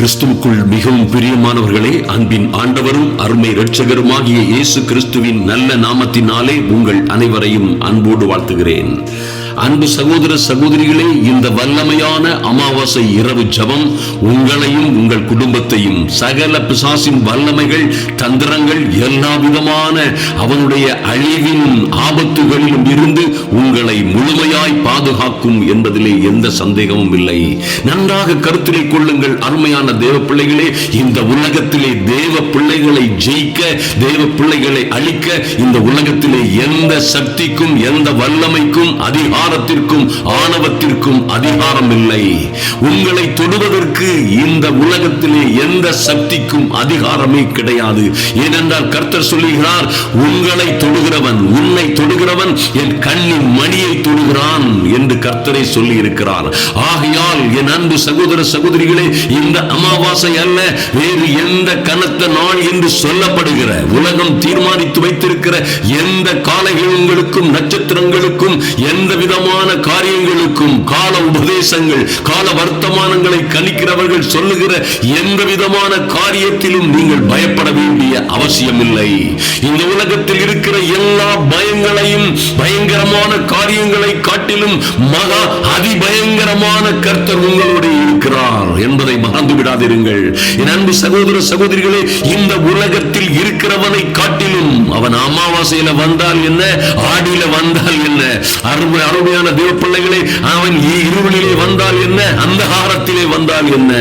கிறிஸ்துவுக்குள் மிகவும் பிரியமானவர்களே அன்பின் ஆண்டவரும் அருமை இரட்சகருமாகிய இயேசு கிறிஸ்துவின் நல்ல நாமத்தினாலே உங்கள் அனைவரையும் அன்போடு வாழ்த்துகிறேன். அன்பு சகோதர சகோதரிகளே இந்த வல்லமையான அமாவாசை இரவு ஜபம் உங்களையும் உங்கள் குடும்பத்தையும் சகல பிசாசின் வல்லமைகள் தந்திரங்கள் எல்லா விதமான அவனுடைய அழிவின் ஆபத்துகளிலும் இருந்து உங்களை முழுமையாய் பாதுகாக்கும் என்பதிலே எந்த சந்தேகமும் இல்லை. நன்றாக கருத்தில் கொள்ளுங்கள் அருமையான தேவ பிள்ளைகளே இந்த உலகத்திலே தேவ பிள்ளைகளை ஜெயிக்க தேவ பிள்ளைகளை அழிக்க இந்த உலகத்திலே எந்த சக்திக்கும் எந்த வல்லமைக்கும் அதிகாரத்திற்கும் ஆணவத்திற்கும் அதிகாரம் இல்லை உங்களை தொடுவதற்கு இந்த உலகத்திலே எந்த சக்திக்கும் அதிகாரமே கிடையாது. ஏனென்றால் கர்த்தர் சொல்லுகிறார் உங்களை தொடுகிறவன் உன்னை தொடுகிறவன் என் கண்ணின் மணியை தொடுகிறான் என்று கர்த்தரை சொல்லி இருக்கிறார் ஆகையால் என் அன்பு சகோதர சகோதரிகளே இந்த அமாவாசை அல்ல வேறு எந்த கனத்த நாள் என்று சொல்லப்படுகிற உலகம் தீர்மானித்து வைத்திருக்கிற எந்த காலைகளுங்களுக்கும் நட்சத்திரங்களுக்கும் எந்த விதமான காரியங்களுக்கும் கால உபதேசங்கள் கால வர்த்தமானங்களை கணிக்கிறவர்கள் சொல்லுகிற எந்த விதமான காரியத்திலும் நீங்கள் பயப்பட வேண்டிய அவசியமில்லை. இந்த உலகத்தில் இருக்கிற எல்லா பயங்களையும் பயங்கரமான காரியங்களை காட்டிலும் மகா அதிபயங்கரமான கர்த்தர் உங்களோடு இருக்கிறார் என்பதை மறந்து விடாதிருங்கள். என் அன்பு சகோதர சகோதரிகளே இந்த உலகத்தில் இருக்கிறவனை காட்டிலும் அவன் அமாவாசையில வந்தால் என்ன ஆடியில வந்தால் என்ன அருமை அருமையான தேவ பிள்ளைகளே அவன் இருளிலே வந்தால் என்ன அந்தகாரத்திலே வந்தால் என்ன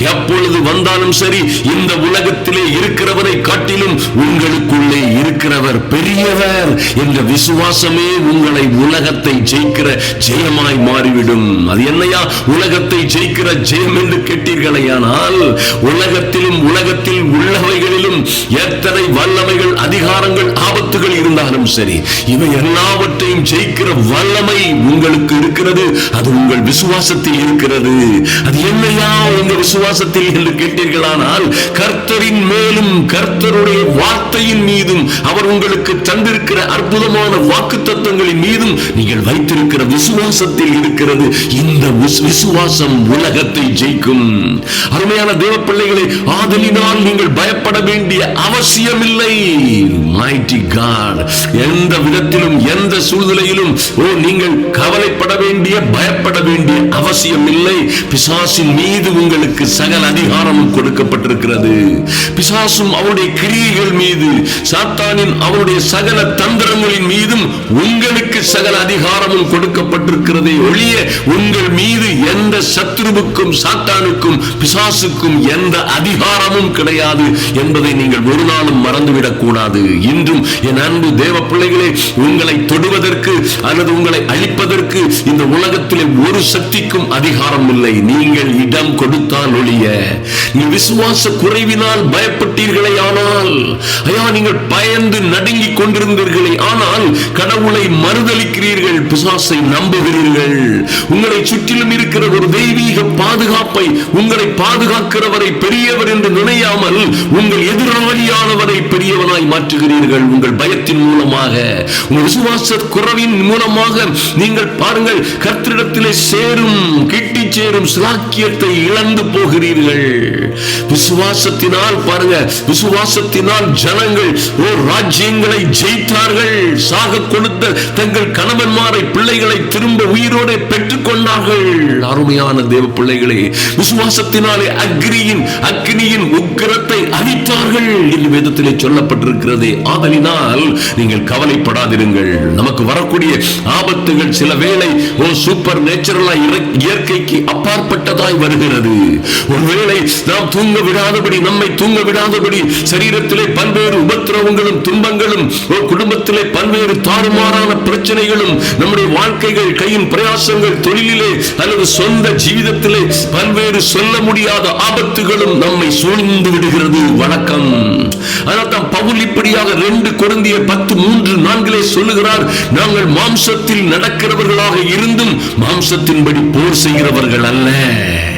எப்பொழுது வந்தாலும் சரி இந்த உலகத்திலே இருக்கிறவரை காட்டிலும் உங்களுக்குள்ளே இருக்கிறவர் பெரியவர் என்ற விசுவாசமே உங்களை உலகத்தை ஜெயிக்கிற ஜெயமாய் மாறிவிடும். அது என்னையா? உலகத்தை ஜெயிக்கிற ஜெயம் என்று கேட்டீர்களையானால் உலகத்திலும் உலகத்தில் உள்ளவைகளிலும் எத்தனை வல்லமைகள் அதிகாரங்கள் ஆபத்துகள் இருந்தாலும் சரி இவை எல்லாவற்றையும் ஜெயிக்கிற வல்லமை உங்களுக்கு இருக்கிறது. அது உங்கள் விசுவாசத்தில் இருக்கிறது. அது என்னையா? உங்க விசுவாசத்தில் என்று கேட்டீர்களானால் கர்த்தரின் மேலும் கர்த்தருடைய வார்த்தையின் மீதும் அவர் உங்களுக்கு தந்திருக்கிற அற்புதமான வாக்கு தத்துவங்களின் மீதும் நீங்கள் வைத்திருக்கிற விசுவாசத்தில் இருக்கிறது. இந்த விசுவாசம் உலகத்தை ஜெயிக்கும். அருமையான தேவ பிள்ளைகளை ஆதலினால் நீங்கள் பயப்பட வேண்டிய அவசியமில்லை. Mighty எந்த விதத்திலும் எந்த சூழ்நிலையிலும் ஓ நீங்கள் கவலைப்பட வேண்டிய பயப்பட வேண்டிய அவசியம் இல்லை பிசாசின் மீது உங்களுக்கு சகல அதிகாரமும் கொடுக்கப்பட்டிருக்கிறது. பிசாசும் அவருடைய கிரியைகள் மீது சாத்தானின் அவருடைய சகல தந்திரங்களின் மீதும் உங்களுக்கு சகல அதிகாரமும் கொடுக்கப்பட்டிருக்கிறதே ஒழிய உங்கள் மீது எந்த சத்ருவுக்கும் சாத்தானுக்கும் பிசாசுக்கும் எந்த அதிகாரமும் கிடையாது என்பதை நீங்கள் ஒரு நாளும் மறந்துவிடக் கூடாது இன்றும் என் அன்பு தேவ பிள்ளைகளே உங்களை தொடுவதற்கு அல்லது உங்களை அழிப்பதற்கு இந்த உலகத்திலே ஒரு சக்திக்கும் அதிகாரம் இல்லை. நீங்கள் இடம் கொடுத்தால் ஒளி ஒழிய நீ விசுவாச குறைவினால் பயப்பட்டீர்களே ஆனால் ஐயா நீங்கள் பயந்து நடுங்கிக் கொண்டிருந்தீர்களே ஆனால் கடவுளை மறுதளிக்கிறீர்கள் பிசாசை நம்புகிறீர்கள். உங்களை சுற்றிலும் இருக்கிற ஒரு தெய்வீக பாதுகாப்பை உங்களை பாதுகாக்கிறவரை பெரியவர் என்று நினையாமல் உங்கள் எதிராளியானவரை பெரியவனாய் மாற்றுகிறீர்கள் உங்கள் பயத்தின் மூலமாக. உங்கள் விசுவாச குறவின் மூலமாக நீங்கள் பாருங்கள் கர்த்தரிடத்திலே சேரும் கிட்டி சேரும் சிலாக்கியத்தை இழந்து போக போகிறீர்கள். விசுவாசத்தினால் பாருங்க விசுவாசத்தினால் ஜனங்கள் ஓ ராஜ்யங்களை ஜெயித்தார்கள். சாக கொடுத்த தங்கள் கணவன்மாரை பிள்ளைகளை திரும்ப உயிரோடு பெற்றுக்கொண்டார்கள் அருமையான தேவ பிள்ளைகளே விசுவாசத்தினாலே அக்னியின் அக்னியின் உக்கிரத்தை அழித்தார்கள் என்று வேதத்திலே சொல்லப்பட்டிருக்கிறது. ஆதலினால் நீங்கள் கவலைப்படாதிருங்கள். நமக்கு வரக்கூடிய ஆபத்துகள் சில வேளை ஓ சூப்பர் நேச்சுரலா இயற்கைக்கு அப்பாற்பட்டதாய் வருகிறது. ஒருவேளை நாம் தூங்க விடாதபடி நம்மை தூங்க விடாதபடி சரீரத்திலே பல்வேறு உபத்திரவங்களும் துன்பங்களும் குடும்பத்திலே பல்வேறு தாறுமாறான பிரச்சனைகளும் நம்முடைய வாழ்க்கைகள் கையின் பிரயாசங்கள் தொழிலிலே அல்லது சொந்த ஜீவிதத்திலே பல்வேறு சொல்ல முடியாத ஆபத்துகளும் நம்மை சூழ்ந்து விடுகிறது. வணக்கம். அதனால் தான் பவுல் இப்படியாக ரெண்டு குழந்தைய பத்து மூன்று நான்கிலே சொல்லுகிறார் நாங்கள் மாம்சத்தில் நடக்கிறவர்களாக இருந்தும் மாம்சத்தின்படி போர் செய்கிறவர்கள் அல்ல.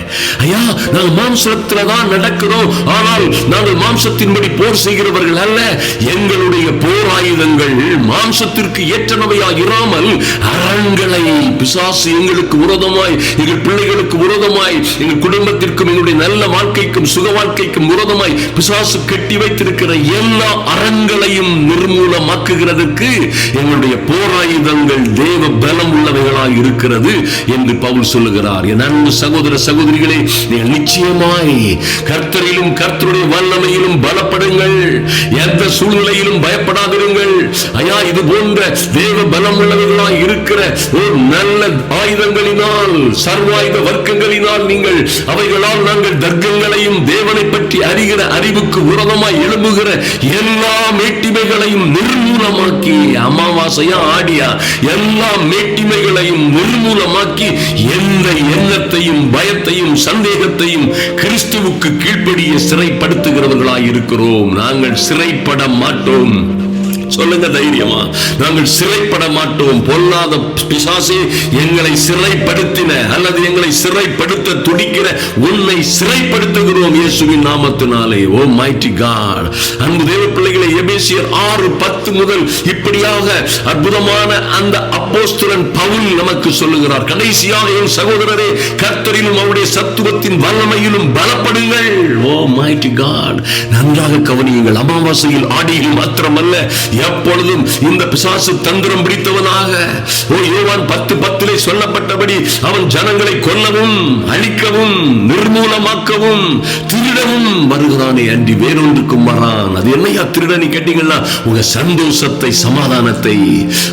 ஐயா நாங்கள் மாம்சத்தில் தான் நடக்கிறோம். ஆனால் நாங்கள் மாம்சத்தின்படி போர் செய்கிறவர்கள் அல்ல. எங்களுடைய போர் ஆயுதங்கள் மாம்சத்திற்கு ஏற்றனவையாக இராமல் அரண்களை பிசாசு எங்களுக்கு உரதமாய் எங்கள் பிள்ளைகளுக்கு உரதமாய் எங்கள் குடும்பத்திற்கும் எங்களுடைய நல்ல வாழ்க்கைக்கும் சுக வாழ்க்கைக்கும் உரதமாய் பிசாசு கட்டி வைத்திருக்கிற எல்லா அரண்களையும் நிர்மூலமாக்குகிறதுக்கு எங்களுடைய போராயுதங்கள் தேவ பலம் உள்ளவைகளாய் இருக்கிறது என்று பவுல் சொல்லுகிறார். என் அன்பு சகோதர சகோதரி பிள்ளைகளே நீங்கள் நிச்சயமாய் கர்த்தரிலும் கர்த்தருடைய வல்லமையிலும் பலப்படுங்கள். எந்த சூழ்நிலையிலும் பயப்படாதிருங்கள். ஐயா இது போன்ற தேவ பலம் உள்ளவர்களாய் இருக்கிற ஒரு நல்ல ஆயுதங்களினால் சர்வாயுத வர்க்கங்களினால் நீங்கள் அவைகளால் நாங்கள் தர்க்கங்களையும் தேவனை பற்றி அறிகிற அறிவுக்கு உரதமாய் எழும்புகிற எல்லா மேட்டிமைகளையும் நிர்மூலமாக்கி அமாவாசையா ஆடியா எல்லா மேட்டிமைகளையும் நிர்மூலமாக்கி எந்த எண்ணத்தையும் பயத்தையும் சந்தேகத்தையும் கிறிஸ்துவுக்கு கீழ்ப்படிய சிறைப்படுத்துகிறவர்களாய் இருக்கிறோம் நாங்கள் சிறைப்பட மாட்டோம். சொல்லுங்க தைரியமா. நாங்கள் சிறைப்பட மாட்டோம். பொல்லாத பிசாசே எங்களை சிறைப்படுத்தின அல்லது எங்களை சிறைப்படுத்த துடிக்கிற உன்னை சிறைப்படுத்துகிறோம் இயேசுவின் நாமத்தினாலே. Oh mighty God. அன்பு தேவ பிள்ளைகளை எபேசியர் ஆறு பத்து முதல் இப்படியாக அற்புதமான அந்த அப்போஸ்தலன் பவுல் நமக்கு சொல்லுகிறார். கடைசியாக என் சகோதரரே கர்த்தரிலும் அவருடைய சத்துவத்தின் வல்லமையிலும் பலப்படுங்கள். ஓ மைட்டி காட். நன்றாக கவனியுங்கள். அமாவாசையில் ஆடியில் மாத்திரமல்ல எப்பொழுதும் இந்த பிசாசு தந்திரம் பிடித்தவனாக. ஓ யோவான் பத்து பத்திலே சொல்லப்பட்டபடி அவன் ஜனங்களை கொல்லவும் அழிக்கவும் நிர்மூலமாக்கவும் திருடவும் வருகிறானே அன்றி வேறொன்றுக்கும் வரான். அது என்னையா திருடனி கேட்டீங்கன்னா? உங்க சந்தோஷத்தை சமாதானத்தை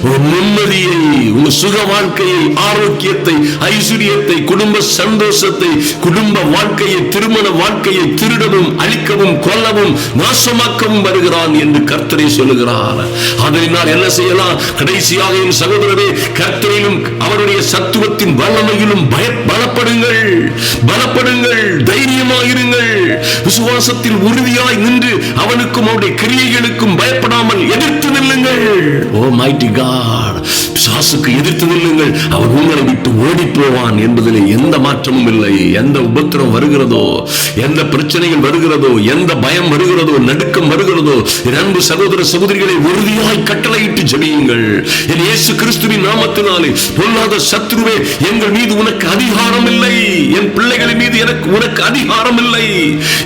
உங்க நிம்மதியை உங்க சுக வாழ்க்கையை ஆரோக்கியத்தை ஐஸ்வர்யத்தை குடும்ப சந்தோஷத்தை குடும்ப வாழ்க்கையை திருமண வாழ்க்கையை திருடவும் அழிக்கவும் கொல்லவும் நாசமாக்கவும் வருகிறான் என்று கர்த்தரை சொல்லுகிறார். அதனால் என்ன செய்யலாம்? கடைசியாக என் சகோதரரே கர்த்தரிலும் அவருடைய சத்துவத்தின் வல்லமையிலும் பய பலப்படுங்கள். பலப்படுங்கள். தைரியமாயிருங்கள். விசுவாசத்தில் உறுதியாய் நின்று அவனுக்கும் அவருடைய கிரியைகளுக்கும் பயப்படாமல் எதிர்த்து நில்லுங்கள். Oh mighty God. பிசாசுக்கு எதிர்த்து நில்லுங்கள். அவன் உங்களை விட்டு ஓடி போவான் என்பதிலே எந்த மாற்றமும் இல்லை. எந்த உபத்திரம் வருகிறதோ எந்த பிரச்சனைகள் வருகிறதோ எந்த பயம் வருகிறதோ நடுக்கம் வருகிறதோ அன்பு சகோதர சகோதரிகளை உறுதியாய் கட்டளையிட்டு ஜெபியுங்கள். என் இயேசு கிறிஸ்துவின் நாமத்தினாலே பொல்லாத சத்ருவே எங்கள் மீது உனக்கு அதிகாரம் இல்லை என் பிள்ளைகளின் மீது எனக்கு உனக்கு அதிகாரம் இல்லை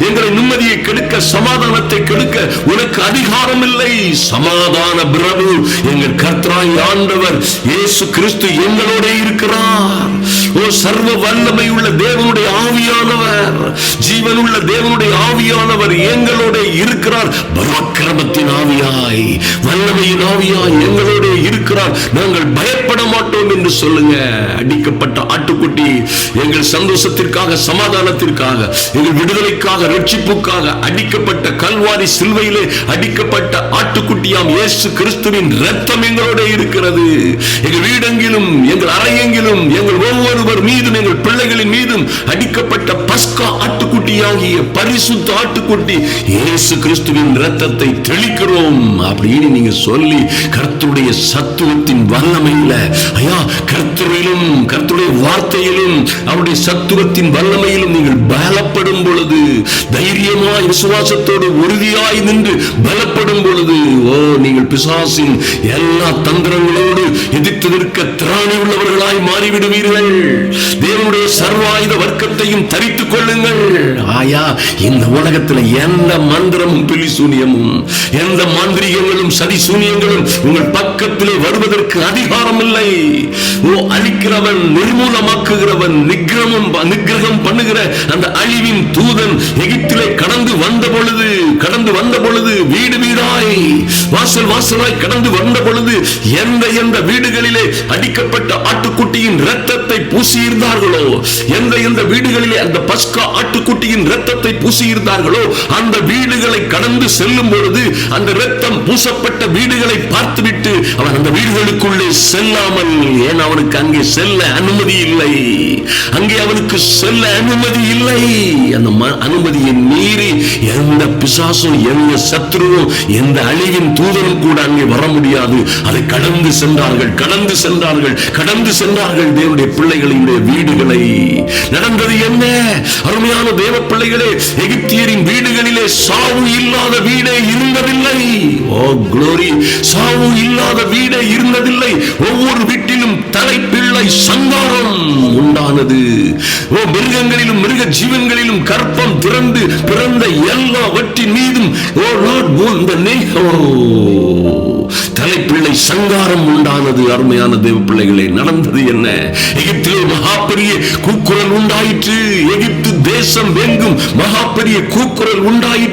எங்களை நிம்மதியை கெடுக்க சமாதானத்தை கெடுக்க உனக்கு அதிகாரம் இல்லை சமாதான பிரபு எங்கள் கர்த்தராய் ஆண்டவர் இயேசு கிறிஸ்து எங்களோட இருக்கிறார். ஓ சர்வ வல்லமை உள்ள தேவனுடைய ஆவியானவர் ஜீவனுள்ள தேவனுடைய ஆவியானவர் எங்களோட இருக்கிறார். பராக்கிரமத்தின் ஆவியாய் வல்லமையின் ஆவியாய் எங்களோட இருக்கிறார். நாங்கள் பயப்பட மாட்டோம் என்று சொல்லுங்க. அடிக்கப்பட்ட ஆட்டுக்குட்டி எங்கள் சந்தோஷத்திற்காக சமாதானத்திற்காக எங்கள் விடுதலைக்காக ரட்சிப்புக்காக அடிக்கப்பட்ட கல்வாரி சிலுவையிலே அடிக்கப்பட்ட ஆட்டுக்குட்டியாம் இயேசு கிறிஸ்துவின் ரத்தம் எங்களோட இருக்கிறது. எங்கள் வீடெங்கிலும் எங்கள் அறையெங்கிலும் எங்கள் ஒவ்வொருவர் மீதும் எங்கள் பிள்ளைகளின் மீதும் அடிக்கப்பட்ட பஸ்கா ஆட்டுக்குட்டி ஆட்டுக்குட்டியாகிய பரிசுத்த ஆட்டுக்குட்டி இயேசு கிறிஸ்துவின் ரத்தத்தை தெளிக்கிறோம் அப்படின்னு நீங்க சொல்லி கர்த்தருடைய சத்துவத்தின் வல்லமையில ஐயா கர்த்தரிலும் கர்த்தருடைய வார்த்தையிலும் அவருடைய சத்துவத்தின் வல்லமையிலும் நீங்கள் பலப்படும் பொழுது தைரியமாய் விசுவாசத்தோடு உறுதியாய் நின்று பலப்படும் பொழுது ஓ நீங்கள் பிசாசின் எல்லா தந்திரங்களோடு எதிர்த்து நிற்க திராணி உள்ளவர்களாய் மாறிவிடுவீர்கள். தேவனுடைய சர்வாயுத வர்க்கத்தையும் தரித்துக் கொள்ளுங்கள். ஆயா இந்த உலகத்தில் எந்த மந்திரமும் பிலி சூனியமும் எந்த மாந்திரிகங்களும் சரி சூனியங்களும் உங்கள் பக்கத்திலே வருவதற்கு அதிகாரம் இல்லை ஓ அழிக்கிறவன் நிர்மூலமாக்குகிறவன் நிகிரமம் நிகிரகம் பண்ணுகிற அந்த அழிவின் தூதன் எகிப்திலே கடந்து வந்த பொழுது கடந்து வந்த பொழுது வீடு வீடாய் வாசல் வாசலாய் கடந்து வந்த பொழுது எந்த எந்த வீடுகளிலே அடிக்கப்பட்ட ஆட்டுக்குட்டியின் ரத்தத்தை பூசியிருந்தார்களோ எந்த எந்த வீடுகளிலே அந்த பஸ்கா ஆட்டுக்குட்டி ஆட்டுக்குட்டியின் ரத்தத்தை பூசியிருந்தார்களோ அந்த வீடுகளை கடந்து செல்லும் பொழுது அந்த ரத்தம் பூசப்பட்ட வீடுகளை பார்த்துவிட்டு அவன் அந்த வீடுகளுக்குள்ளே செல்லாமல் ஏன் அவனுக்கு அங்கே செல்ல அனுமதி இல்லை? அங்கே அவனுக்கு செல்ல அனுமதி இல்லை. அந்த அனுமதியை மீறி எந்த பிசாசும் எந்த சத்ருவும் எந்த அழிவின் தூதனும் கூட அங்கே வர முடியாது. அதை கடந்து சென்றார்கள் கடந்து சென்றார்கள் கடந்து சென்றார்கள் தேவனுடைய பிள்ளைகளின் வீடுகளை. நடந்தது என்ன? அருமையான தேவ தேவ பிள்ளைகளே எகிப்தியரின் வீடுகளிலே சாவு இல்லாத வீடே இருந்ததில்லை. ஓ குளோரி சாவு இல்லாத வீடே இருந்ததில்லை. ஒவ்வொரு வீட்டிலும் தலைப்பிள்ளை சங்காரம் உண்டானது. ஓ மிருகங்களிலும் மிருக ஜீவன்களிலும் கற்பம் திறந்து பிறந்த எல்லாவற்றின் மீதும் ஓ லார்ட் இந்த தலைப்பிள்ளை சங்காரம் உண்டானது அருமையான தேவ பிள்ளைகளே நடந்தது என்ன? எகிப்திலே மகாபெரிய கூக்குரல் உண்டாயிற்று. எகிப்து தேசம் எங்கும் மகாபெரிய கூக்குரல் உண்டாயிற்று.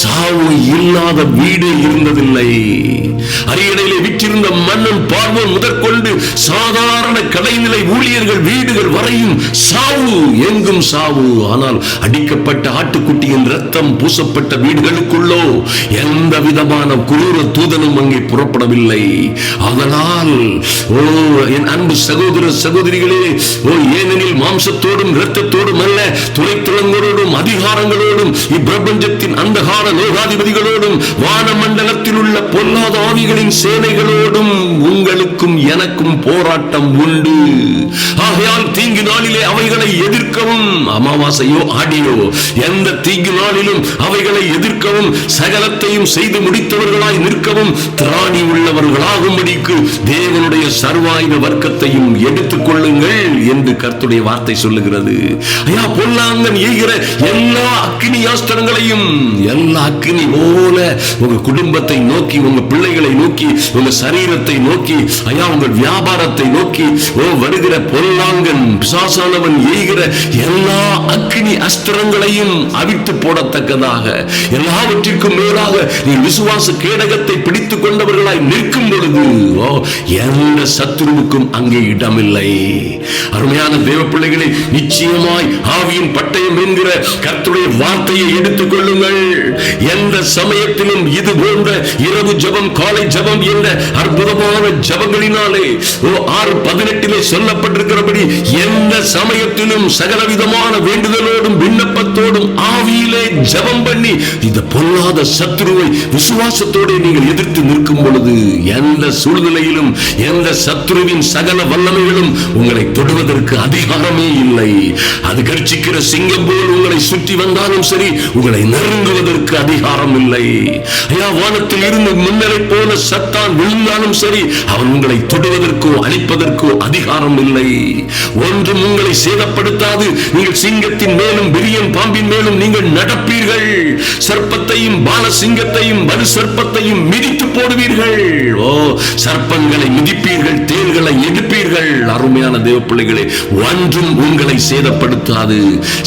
சாவு இல்லாத வீடு இருந்ததில்லை. அரியணையிலே விற்றிருந்த மன்னன் பார்வோன் முதற்கொண்டு சாதாரண கடைநிலை ஊழியர்கள் வீடுகள் வரையும் சாவு எங்கும் சாவு. ஆனால் அடிக்கப்பட்ட ஆட்டுக்குட்டியின் ரத்தம் பூசப்பட்ட வீடுகளுக்குள்ளோ எந்த விதமான குரூர தூதனும் அங்கே புறப்படவில்லை. அதனால் ஓ என் அன்பு சகோதர சகோதரிகளே ஓ ஏனெனில் மாம்சத்தோடும் இரத்தத்தோடும் அல்ல துணைத்துளங்களோடும் அதிகாரங்களோடும் இப்பிரபஞ்சத்தின் அந்தகார லோகாதிபதிகளோடும் வானமண்டலத்தில் உள்ள பொல்லாத ஆவிகளின் சேனைகளோடும் உங்களுக்கும் எனக்கும் போராட்டம் உண்டு. ஆகையால் தீங்கு நாளிலே அவைகளை எதிர்க்கவும் அமாவாசையோ ஆடியோ எந்த தீங்கு நாளிலும் அவைகளை எதிர்க்கவும் சகலத்தையும் செய்து முடித்தவர்களாய் நிற்கவும் திராணி உள்ளவர்களாகும்படிக்கு தேவனுடைய சர்வாயுத வர்க்கத்தையும் எடுத்துக் கொள்ளுங்கள் என்று கர்த்துடைய வார்த்தை சொல்லுகிறது. ஐயா பொல்லாங்கன் எய்கிற எல்லா அக்னி ஆஸ்திரங்களையும் எல்லா அக்னி போல உங்க குடும்பத்தை நோக்கி உங்க பிள்ளைகளை நோக்கி உங்க சரீரத்தை நோக்கி ஐயா உங்கள் வியாபாரத்தை நோக்கி ஓ வருகிற பொருள் பொல்லாங்கன் பிசாசானவன் எய்கிற எல்லா அக்னி அஸ்திரங்களையும் அவித்து போடத்தக்கதாக எல்லாவற்றிற்கும் மேலாக நீ விசுவாச கேடகத்தை பிடித்துக் கொண்டவர்களாய் நிற்கும் பொழுது ஓ எந்த சத்துருவுக்கும் அங்கே இடமில்லை. அருமையான தேவ பிள்ளைகளை நிச்சயமாய் ஆவியின் பட்டயம் என்கிற கர்த்துடைய வார்த்தையை எடுத்துக் கொள்ளுங்கள். எந்த சமயத்திலும் இது போன்ற இரவு ஜபம் காலை ஜபம் என்ற அற்புதமான ஜபங்களினாலே ஓ ஆறு பதினெட்டிலே சொல்லப்பட்டிருக்கிற சொல்லப்பட்டிருக்கிறபடி எந்த சமயத்திலும் சகலவிதமான வேண்டுதலோடும் விண்ணப்பத்தோடும் ஆவியிலே ஜபம் பண்ணி இந்த பொல்லாத சத்ருவை விசுவாசத்தோடு நீங்கள் எதிர்த்து நிற்கும் பொழுது எந்த சூழ்நிலையிலும் எந்த சத்ருவின் சகல வல்லமைகளும் உங்களை தொடுவதற்கு அதிகாரமே இல்லை. அது கர்ச்சிக்கிற சிங்கம் போல் உங்களை சுற்றி வந்தாலும் சரி உங்களை நெருங்குவதற்கு அதிகாரம் இல்லை. ஐயா வானத்தில் இருந்து மின்னலை போல சத்தான் விழுந்தாலும் சரி அவன் உங்களை தொடுவதற்கோ அழிப்பதற்கோ அதிகாரம் இல்லை. ஒன்றும் உங்களை சேதப்படுத்தாது. நீங்கள் சிங்கத்தின் மேலும் விரியன் பாம்பின் மேலும் நீங்கள் நடப்பீர்கள். சர்ப்பத்தையும் பால சிங்கத்தையும் வலு சர்ப்பத்தையும் மிதித்து போடுவீர்கள். ஓ சர்ப்பங்களை மிதிப்பீர்கள் தேர்களை எடுப்பீர்கள். அருமையான தேவ பிள்ளைகளே ஒன்றும் உங்களை சேதப்படுத்தாது.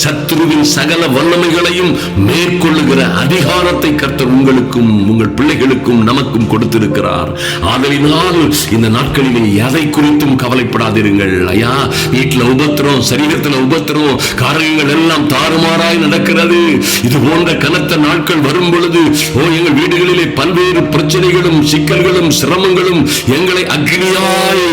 சத்ருவின் சகல வல்லமைகளையும் மேற்கொள்ளுகிற அதிகாரத்தை கர்த்தர் உங்களுக்கும் உங்கள் பிள்ளைகளுக்கும் நமக்கும் கொடுத்திருக்கிறார். ஆதலினால் இந்த நாட்களிலே எதை குறித்தும் கவலைப்படாதிருங்கள். ஐயா வீட்டில் உபத்திரம் சரீரத்தில் உபத்திரம் காரியங்கள் எல்லாம் தாறுமாறாய் நடக்கிறது. இது போன்ற கனத்த நாட்கள் வரும் பொழுது ஓ எங்கள் வீடுகளிலே பல்வேறு பிரச்சனைகளும் சிக்கல்களும் சிரமங்களும் எங்களை அக்னியாய்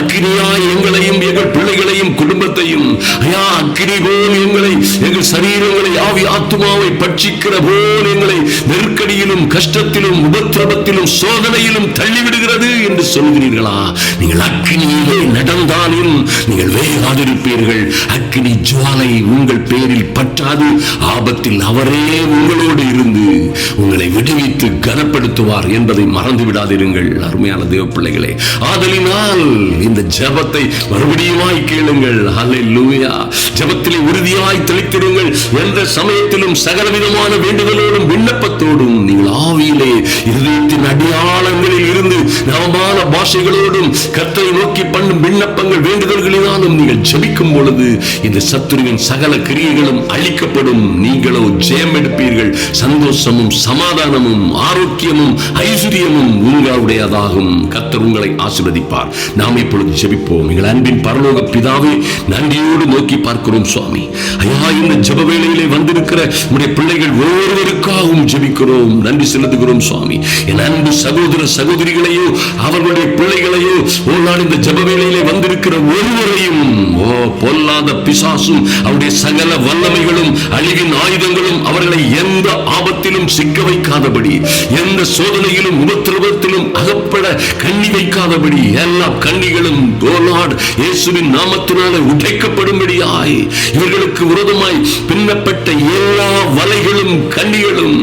அக்னியாய் எங்களையும் எங்கள் பிள்ளைகளையும் குடும்பத்தையும் ஐயா அக்னி போல் எங்களை எங்கள் சரீரங்களை ஆவி ஆத்துமாவை பட்சிக்கிற போல் எங்களை நெருக்கடியிலும் கஷ்டத்திலும் உபத்திரவத்திலும் சோதனையிலும் தள்ளிவிடுகிறது என்று சொல்கிறீர்களா? நீங்கள் அக்னியிலே நடந்தாலும் நீங்கள் வேகாதிருப்பீர்கள் அக்னி ஜுவாலை உங்கள் பேரில் பற்றாது. ஆபத்தில் அவரே உங்களோடு இருந்து உங்களை விடுவித்து கனப்படுத்துவார் என்பதை மறந்து விடாதிருங்கள். அருமையான தேவ பிள்ளைகளே ஆதலினால் இந்த ஜெபத்தை மறுபடியுமாய் கேளுங்கள். ஹalleluya. ஜெபத்திலே உறுதியாய் தெளித்திடுங்கள். எந்த சமயத்திலும் சகலவிதமான வேண்டுதலோடும் விண்ணப்பத்தோடும் நீங்கள் ஆவியிலே இருதயத்தின் அடையாளங்களில் இருந்து நவமான பாஷைகளோடும் கத்தை நோக்கி பண்ணும் விண்ணப்பங்கள் வேண்டுதல்களில் வேண்டுதல்களினாலும் நீங்கள் ஜெபிக்கும் பொழுது இந்த சத்துருவின் சகல கிரியைகளும் அழிக்கப்படும். நீங்களோ ஜெயம் எடுப்பீர்கள். சந்தோஷமும் சமாதானமும் ஆரோக்கியமும் ஐஸ்வர்யமும் உங்களுடையதாகும். கத்தர் உங்களை ஆசிர்வதிப்பார். நாம் இப்பொழுது ஜெபிப்போம். எங்கள் அன்பின் பரலோக பிதாவே நன்றியோடு நோக்கி பார்க்கிறோம் சுவாமி. ஐயா இந்த ஜெப வேளையிலே வந்திருக்கிற உடைய பிள்ளைகள் ஒவ்வொருவருக்காகவும் ஜெபிக்கிறோம். நன்றி செலுத்துகிறோம் சுவாமி. என் அன்பு சகோதர சகோதரிகளையோ அவர்களுடைய பிள்ளைகளையோ ஒரு நாள் இந்த ஜப வேளையிலே வந்திருக்கிற ஒருவர் ஒருவரையும் ஓ பொல்லாத பிசாசும் அவருடைய சகல வல்லமைகளும் அழிவின் ஆயுதங்களும் அவர்களை எந்த ஆபத்திலும் சிக்க வைக்காதபடி எந்த சோதனையிலும் உபத்திரவத்திலும் அகப்பட கண்ணி வைக்காதபடி எல்லா கண்ணிகளும் கோலாட் இயேசுவின் நாமத்தினாலே உடைக்கப்படும்படியாய் இவர்களுக்கு விரோதமாய் பின்னப்பட்ட எல்லா வலைகளும் கண்ணிகளும்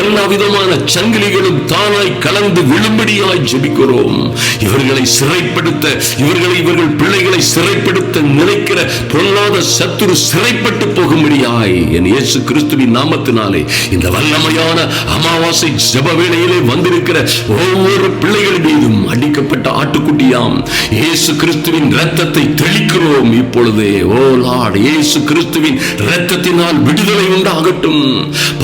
எல்லா விதமான சங்கிலிகளும் தானாய் கலந்து விழும்படியாய் ஜெபிக்கிறோம். இவர்களை சிறைப்படுத்த இவர்களை இவர்கள் பிள்ளைகளை சிறைப்படுத்த நினைக்கிற பொல்லாத சத்துரு சிறைப்பட்டு போகும்படியாய் என் இயேசு கிறிஸ்துவின் நாமத்தினாலே இந்த வல்லமையான அமாவாசை ஜப வேளையிலே வந்திருக்கிற ஒவ்வொரு பிள்ளைகள் மீதும் அடிக்கப்பட்ட ஆட்டுக்குட்டியாம் இயேசு கிறிஸ்துவின் இரத்தத்தை தெளிக்கிறோம் இப்பொழுதே. ஓ லார்ட் இயேசு கிறிஸ்துவின் இரத்தத்தினால் விடுதலை உண்டாகட்டும்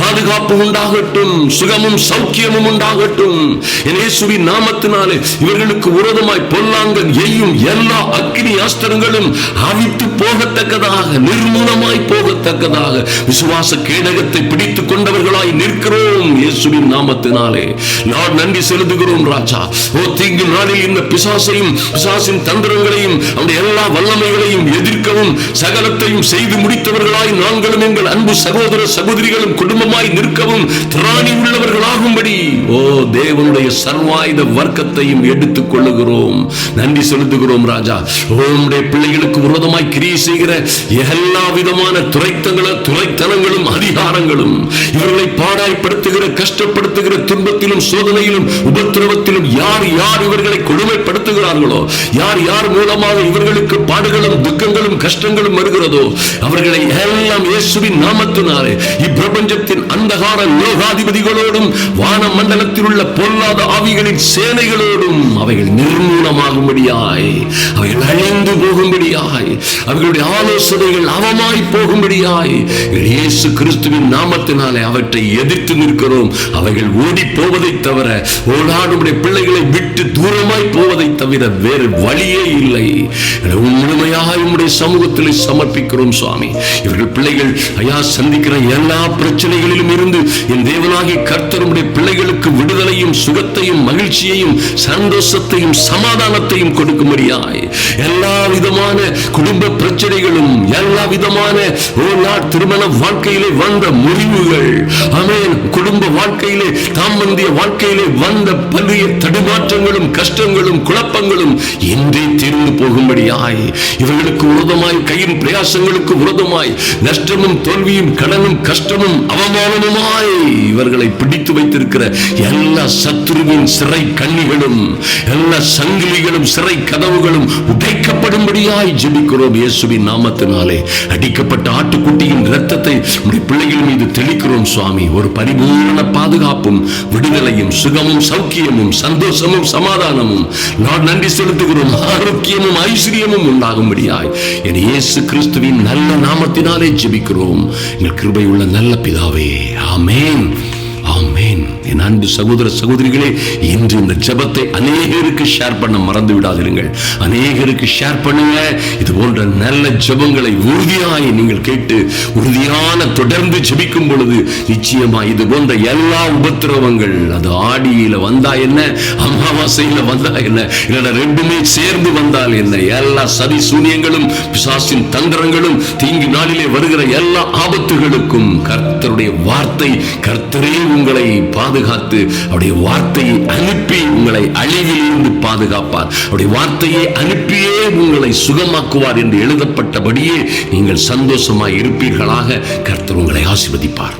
பாதுகாப்பு உண்டாகட்டும் சுகமும் சௌக்கியமும் உண்டாகட்டும். என் இயேசுவின் நாமத்தினாலே இவர்களுக்கு விரோதமாய் பொல்லாங்கன் எய்யும் எல்லா அக்னி அஸ்திர அஸ்திரங்களும் அவித்து போகத்தக்கதாக நிர்மூலமாய் போகத்தக்கதாக விசுவாச கேடகத்தை பிடித்துக் கொண்டவர்களாய் நிற்கிறோம் இயேசுவின் நாமத்தினாலே. நான் நன்றி செலுத்துகிறோம் ராஜா. ஓ தீங்கு நாளில் இந்த பிசாசையும் பிசாசின் தந்திரங்களையும் அவருடைய எல்லா வல்லமைகளையும் எதிர்க்கவும் சகலத்தையும் செய்து முடித்தவர்களாய் நாங்களும் எங்கள் அன்பு சகோதர சகோதரிகளும் குடும்பமாய் நிற்கவும் திராணி உள்ளவர்களாகும்படி ஓ தேவனுடைய சர்வாயுத வர்க்கத்தையும் எடுத்துக் கொள்ளுகிறோம். நன்றி செலுத்துகிறோம் ராஜா. ஓம் உம்முடைய பிள்ளைகளுக்கு விரோதமாய் கிரியை செய்கிற எல்லா விதமான துறைத்தங்கள துறைத்தனங்களும் அதிகாரங்களும் இவர்களை பாடாய்ப்படுத்துகிற கஷ்டப்படுத்துகிற துன்பத்திலும் சோதனையிலும் உபத்திரவத்திலும் யார் யார் இவர்களை கொடுமைப்படுத்துகிறார்களோ யார் யார் மூலமாக இவர்களுக்கு பாடுகளும் துக்கங்களும் கஷ்டங்களும் வருகிறதோ அவர்களை எல்லாம் இயேசுவின் நாமத்தினாலே இப்பிரபஞ்சத்தின் அந்தகார லோகாதிபதிகளோடும் வான மண்டலத்தில் உள்ள பொல்லாத ஆவிகளின் சேனைகளோடும் அவைகள் நிர்மூலமாகும்படியாய் அவைகள் அழிந்து போகும்படியாய் அவர்களுடைய ஆலோசனைகள் அவமாய் போகும்படியாய் இயேசு கிறிஸ்துவின் நாமத்தினாலே அவற்றை எதிர்த்து நிற்கிறோம். அவைகள் ஓடி போவதை தவிர ஓடாடுடைய பிள்ளைகளை விட்டு தூரமாய் போவதை தவிர வேறு வழியே இல்லை. முழுமையாக உம்முடைய சமூகத்தில் சமர்ப்பிக்கிறோம் சுவாமி சுவாமி. இவர்கள் பிள்ளைகள் ஐயா சந்திக்கிற எல்லா பிரச்சனைகளிலும் இருந்து என் தேவனாகி கர்த்தருடைய பிள்ளைகளுக்கு விடுதலையும் சுகத்தையும் மகிழ்ச்சியையும் சந்தோஷத்தையும் சமாதானத்தையும் கொடுக்கும்படியாய். எல்லா விதமான குடும்ப பிரச்சனைகளும் எல்லா விதமான ஒரு நாள் திருமண வாழ்க்கையிலே வந்த முறிவுகள். அமேன் குடும்ப வாழ்க்கையிலே தாம்பந்திய வாழ்க்கையிலே வந்த பல்வேறு தடுமாற்றங்களும் கஷ்டங்களும் குழப்பங்களும் இன்றே தீர்ந்து போகும்படியாய். இவர்களுக்கு விரோதமாய் கையின் பிரயாசங்களுக்கு விரோதமாய் நஷ்டமும் தோல்வியும் கடனும் கஷ்டமும் அவமானமுமாய் இவர்களை பிடித்து வைத்திருக்கிற எல்லா சத்ருவின் சிறை கண்ணிகளும் எல்லா சங்கிலிகளும் சிறை கதவுகளும் உடைக்கப்படும்படியாய் ஜெபிக்கிறோம் இயேசுவின் நாமத்தினாலே. அடிக்கப்பட்ட ஆட்டுக்குட்டியின் இரத்தத்தை உடைய பிள்ளைகள் மீது தெளிக்கிறோம் சுவாமி. ஒரு பரிபூர்ண பாதுகாப்பும் விடுதலையும் சுகமும் சௌக்கியமும் சந்தோஷமும் சமாதானமும் நான் நன்றி செலுத்துகிறோம் ஆரோக்கியமும் ஐஸ்வர்யமும் உண்டாகும்படியாய். என் இயேசு கிறிஸ்துவின் நல்ல நாமத்தினாலே ஜெபிக்கிறோம். எங்கள் கிருபை உள்ள நல்ல பிதாவே. ஆமேன். என் அன்பு சகோதர சகோதரிகளே இன்று இந்த ஜெபத்தை அநேகருக்கு ஷேர் பண்ண மறந்து விடாதிருங்கள். அநேகருக்கு ஷேர் பண்ணுங்க. இது போன்ற நல்ல ஜெபங்களை உறுதியாய் நீங்கள் கேட்டு உறுதியான தொடர்ந்து ஜெபிக்கும் பொழுது நிச்சயமா இது போன்ற எல்லா உபத்திரவங்கள் அது ஆடியில வந்தா என்ன அமாவாசையில வந்தா என்ன இல்லைன்னா ரெண்டுமே சேர்ந்து வந்தால் என்ன எல்லா சதி சூனியங்களும் பிசாசின் தந்திரங்களும் தீங்கு நாளிலே வருகிற எல்லா ஆபத்துகளுக்கும் கர்த்தருடைய வார்த்தை கர்த்தரே உங்களை பாதுகாத்து அவருடைய வார்த்தையை அனுப்பி உங்களை அழிவிலிருந்து பாதுகாப்பார். அவருடைய வார்த்தையை அனுப்பியே உங்களை சுகமாக்குவார் என்று எழுதப்பட்டபடியே நீங்கள் சந்தோஷமாய் இருப்பீர்களாக கர்த்தர் உங்களை ஆசிர்வதிப்பார்.